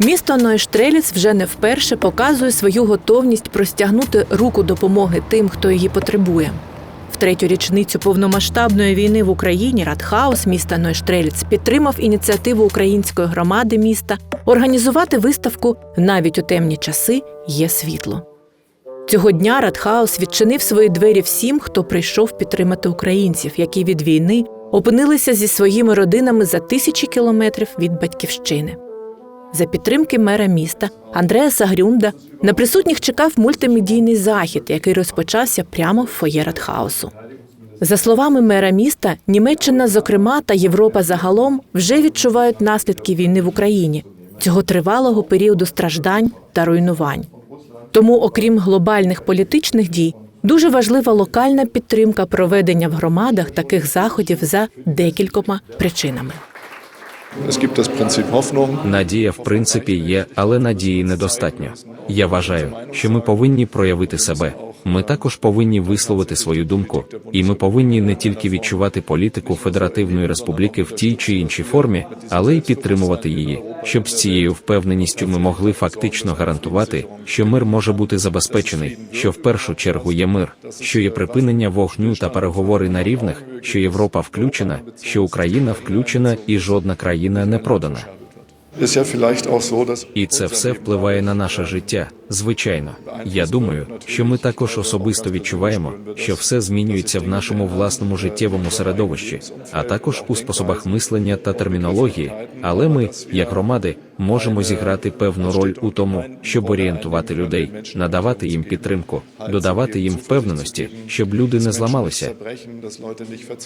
Місто Нойштреліц вже не вперше показує свою готовність простягнути руку допомоги тим, хто її потребує. В третю річницю повномасштабної війни в Україні Радхаус міста Нойштреліц підтримав ініціативу української громади міста організувати виставку навіть у темні часи є світло. Цього дня Радхаус відчинив свої двері всім, хто прийшов підтримати українців, які від війни опинилися зі своїми родинами за тисячі кілометрів від батьківщини. За підтримки мера міста Андрея Сагрюнда на присутніх чекав мультимедійний захід, який розпочався прямо в фоє Радхаусу. За словами мера міста, Німеччина, зокрема, та Європа загалом вже відчувають наслідки війни в Україні, цього тривалого періоду страждань та руйнувань. Тому, окрім глобальних політичних дій, дуже важлива локальна підтримка проведення в громадах таких заходів за декількома причинами. Надія, в принципі, є, але надії недостатньо. Я вважаю, що ми повинні проявити себе. Ми також повинні висловити свою думку, і ми повинні не тільки відчувати політику Федеративної Республіки в тій чи іншій формі, але й підтримувати її, щоб з цією впевненістю ми могли фактично гарантувати, що мир може бути забезпечений, що в першу чергу є мир, що є припинення вогню та переговори на рівних, що Європа включена, що Україна включена і жодна країна не продана. І це все впливає на наше життя. Звичайно, я думаю, що ми також особисто відчуваємо, що все змінюється в нашому власному життєвому середовищі, а також у способах мислення та термінології. Але ми, як громади, можемо зіграти певну роль у тому, щоб орієнтувати людей, надавати їм підтримку, додавати їм впевненості, щоб люди не зламалися,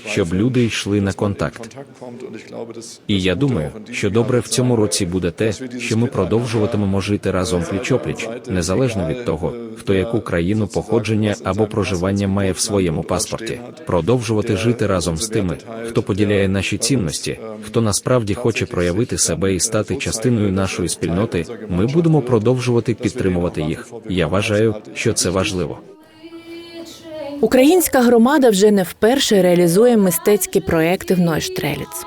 щоб люди йшли на контакт. І я думаю, що добре в цьому році буде те, що ми продовжуватимемо жити разом пліч-опліч, незалежно від того, хто яку країну походження або проживання має в своєму паспорті, продовжувати жити разом з тими, хто поділяє наші цінності, хто насправді хоче проявити себе і стати частиною нашої спільноти. Ми будемо продовжувати підтримувати їх. Я вважаю, що це важливо. Українська громада вже не вперше реалізує мистецькі проекти в Нойштреліц.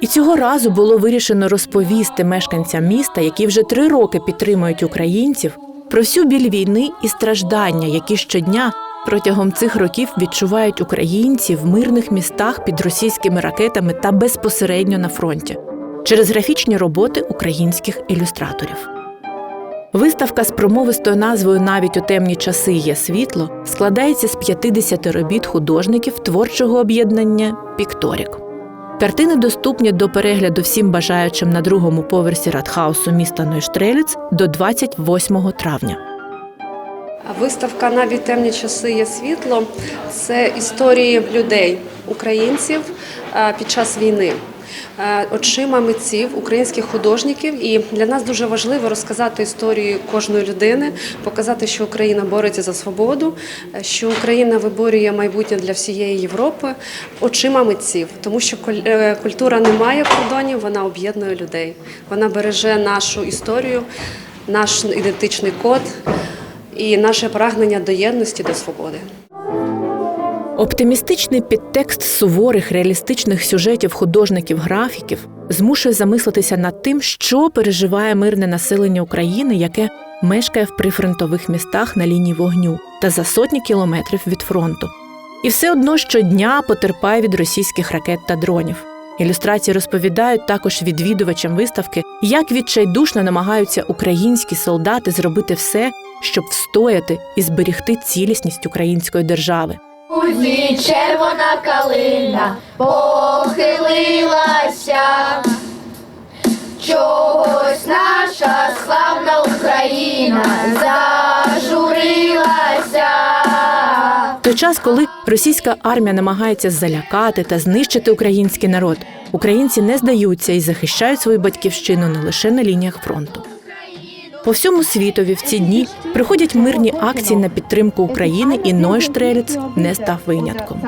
І цього разу було вирішено розповісти мешканцям міста, які вже три роки підтримують українців, про всю біль війни і страждання, які щодня протягом цих років відчувають українці в мирних містах під російськими ракетами та безпосередньо на фронті через графічні роботи українських ілюстраторів. Виставка з промовистою назвою Навіть у темні часи є світло складається з 50 робіт художників творчого об'єднання Пікторік. Картини доступні до перегляду всім бажаючим на другому поверсі Радхаусу міста Нойштреліц до 28 травня. Виставка навіть темні часи є світло. Це історії людей, українців е, під час війни. Е, Очима митців, українських художників, і для нас дуже важливо розказати історію кожної людини, показати, що Україна бореться за свободу, е, що Україна виборює майбутнє для всієї Європи очима митців, тому що е, культура не має кордонів, вона об'єднує людей. Вона береже нашу історію, наш ідентичний код і наше прагнення до єдності, до свободи. Оптимістичний підтекст суворих реалістичних сюжетів художників-графіків змушує замислитися над тим, що переживає мирне населення України, яке мешкає в прифронтових містах на лінії вогню та за сотні кілометрів від фронту. І все одно щодня потерпає від російських ракет та дронів. Ілюстрації розповідають також відвідувачам виставки, як відчайдушно намагаються українські солдати зробити все, щоб встояти і зберегти цілісність української держави. У дні червона калина похилилася, чогось наша славна Україна зажурилася. Той час, коли російська армія намагається залякати та знищити український народ, українці не здаються і захищають свою батьківщину не лише на лініях фронту. По всьому світові в ці дні приходять мирні акції на підтримку України, і Нойштреліц не став винятком.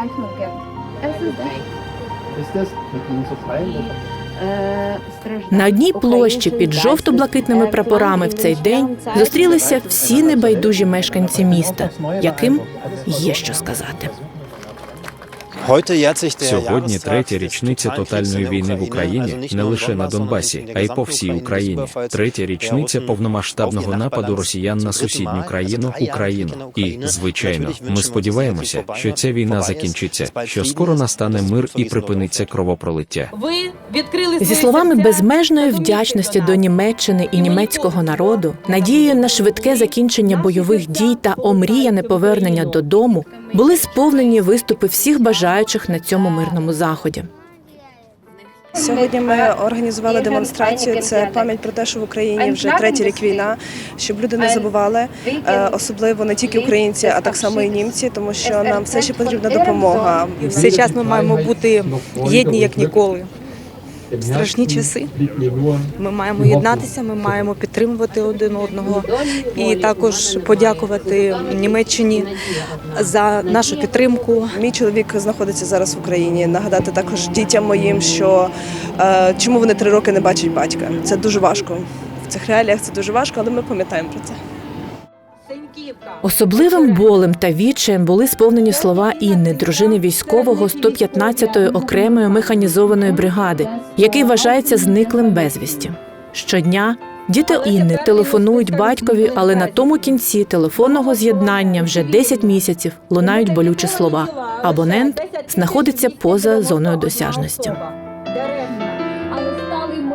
На одній площі під жовто-блакитними прапорами в цей день зустрілися всі небайдужі мешканці міста, яким є що сказати. Сьогодні третя річниця тотальної війни в Україні не лише на Донбасі, а й по всій Україні. Третя річниця повномасштабного нападу росіян на сусідню країну Україну. І, звичайно, ми сподіваємося, що ця війна закінчиться, що скоро настане мир і припиниться кровопролиття. Ви відкрили Зі словами безмежної вдячності до. Німеччини і німецького народу, надією на швидке закінчення бойових дій та омріяне повернення додому, були сповнені виступи всіх бажаючих на цьому мирному заході. Сьогодні ми організували демонстрацію. Це пам'ять про те, що в Україні вже третій рік війна, щоб люди не забували, е, особливо не тільки українці, а так само і німці, тому що нам все ще потрібна допомога. Все час ми маємо бути єдні як ніколи. Страшні часи. Ми маємо єднатися, ми маємо підтримувати один одного і також подякувати Німеччині за нашу підтримку. Мій чоловік знаходиться зараз в Україні. Нагадати також дітям моїм, що е, чому вони три роки не бачать батька. Це дуже важко. В цих реаліях це дуже важко, але ми пам'ятаємо про це. Особливим болем та відчаєм були сповнені слова Інни, дружини військового 115-ї окремої механізованої бригади, який вважається зниклим безвісті. Щодня діти Інни телефонують батькові, але на тому кінці телефонного з'єднання вже 10 місяців лунають болючі слова. Абонент знаходиться поза зоною досяжності.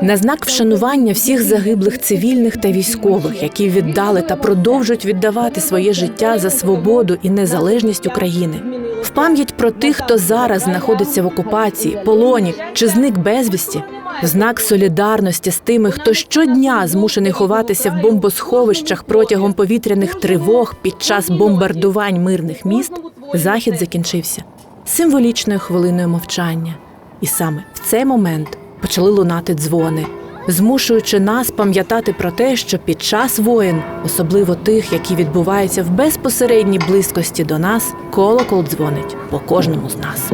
На знак вшанування всіх загиблих цивільних та військових, які віддали та продовжують віддавати своє життя за свободу і незалежність України, в пам'ять про тих, хто зараз знаходиться в окупації, полоні чи зник безвісті, в знак солідарності з тими, хто щодня змушений ховатися в бомбосховищах протягом повітряних тривог під час бомбардувань мирних міст, захід закінчився. Символічною хвилиною мовчання. І саме в цей момент почали лунати дзвони, змушуючи нас пам'ятати про те, що під час воєн, особливо тих, які відбуваються в безпосередній близькості до нас, колокол дзвонить по кожному з нас.